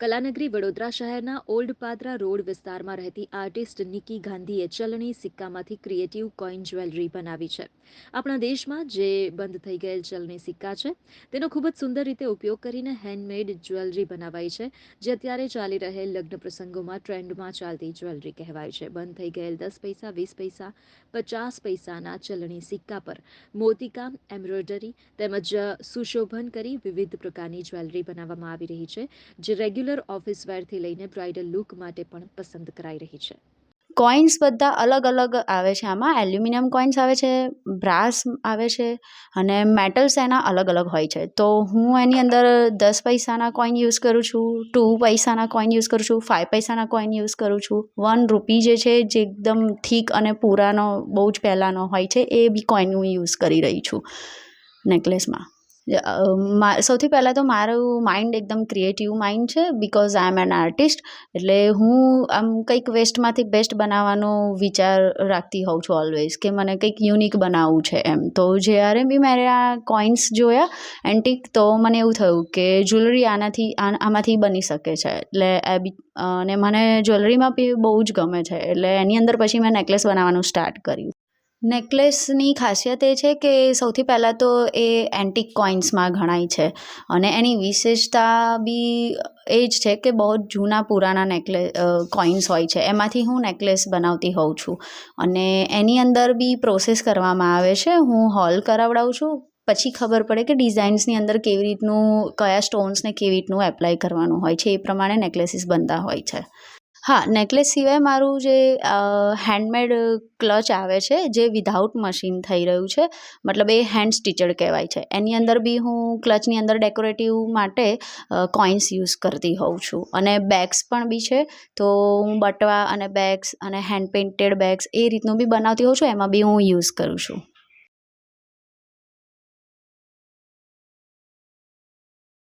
કલાનગરી વડોદરા શહેરના old Padra road વિસ્તારમાં રહેતી આર્ટિસ્ટ નિકી ગાંધીએ ચલણી સિક્કામાંથી ક્રિએટિવ કોઈન જ્વેલરી બનાવી છે. આપણા દેશમાં જે બંધ થઈ ગયેલ ચલણી સિક્કા છે, તેનો ખૂબ જ સુંદર રીતે ઉપયોગ કરીને હેન્ડમેડ જ્વેલરી બનાવાઈ છે, જે અત્યારે ચાલી રહેલ લગ્ન પ્રસંગોમાં ટ્રેન્ડમાં ચાલતી જ્વેલરી કહેવાય છે. બંધ થઈ ગયેલ દસ પૈસા, વીસ પૈસા, પચાસ પૈસાના ચલણી સિક્કા પર મોતીકામ એમ્બ્રોઇડરી તેમજ સુશોભન કરી વિવિધ પ્રકારની જ્વેલરી બનાવવામાં આવી રહી છે, જે રેગ્યુલર ઓફિસ વેરથી લઈને બ્રાઇડલ લુક માટે પણ પસંદ કરાઈ રહી છે. કોઇન્સ બધા અલગ અલગ આવે છે. આમાં એલ્યુમિનિયમ કોઇન્સ આવે છે બ્રાસ આવે છે અને મેટલ્સ એના અલગ અલગ હોય છે. તો હું એની અંદર દસ પૈસાના કોઈન યુઝ કરું છું, ટુ પૈસાના કોઈન યુઝ કરું છું ફાઇવ પૈસાના કોઈન યુઝ કરું છું. વન રૂપી જે છે, જે એકદમ થીક અને પૂરાનો, બહુ જ પહેલાંનો હોય છે, એ બી કોઈન હું યુઝ કરી રહી છું. નેકલેસમાં સૌથી પહેલાં તો મારું માઇન્ડ એકદમ ક્રિએટિવ માઇન્ડ છે because I am an artist એટલે હું આમ કંઈક વેસ્ટમાંથી બેસ્ટ બનાવવાનો વિચાર રાખતી હોઉં છું ઓલવેઝ કે મને કંઈક યુનિક બનાવવું છે એમ. તો જ્યારે બી મેં આ કોઇન્સ જોયા એન્ટિક તો મને એવું થયું કે જ્વેલરી આનાથી, આન- આમાંથી બની શકે છે. એટલે એ બી અને મને જ્વેલરીમાં બી બહુ જ ગમે છે. એટલે એની અંદર પછી મેં નેકલેસ બનાવવાનું સ્ટાર્ટ કર્યું. નેકલેસની ખાસિયત એ છે કે સૌથી પહેલાં તો એ એન્ટિક કોઇન્સમાં ગણાય છે. અને એની વિશેષતા બી એ જ છે કે બહુ જ જૂના પુરાના નેકલે કોઇન્સ હોય છે. એમાંથી હું નેકલેસ બનાવતી હોઉં છું. અને એની અંદર બી પ્રોસેસ કરવામાં આવે છે. હું હોલ કરાવડાવું છું. પછી ખબર પડે કે ડિઝાઇન્સની અંદર કેવી રીતનું, કયા સ્ટોન્સને કેવી રીતનું એપ્લાય કરવાનું હોય છે. એ પ્રમાણે નેકલેસીસ બનતા હોય છે. હા, નેકલેસ સિવાય મારું જે હેન્ડમેડ ક્લચ આવે છે, જે વિધાઉટ મશીન થઈ રહ્યું છે, મતલબ એ હેન્ડ સ્ટીચર કહેવાય છે. એની અંદર બી હું ક્લચની અંદર ડેકોરેટિવ માટે કોઇન્સ યુઝ કરતી હોઉં છું. અને બેગ્સ પણ બી છે, તો હું બટવા અને બેગ્સ અને હેન્ડ પેઇન્ટેડ બેગ્સ એ રીતનું બી બનાવતી હોઉં છું, એમાં બી હું યુઝ કરું છું.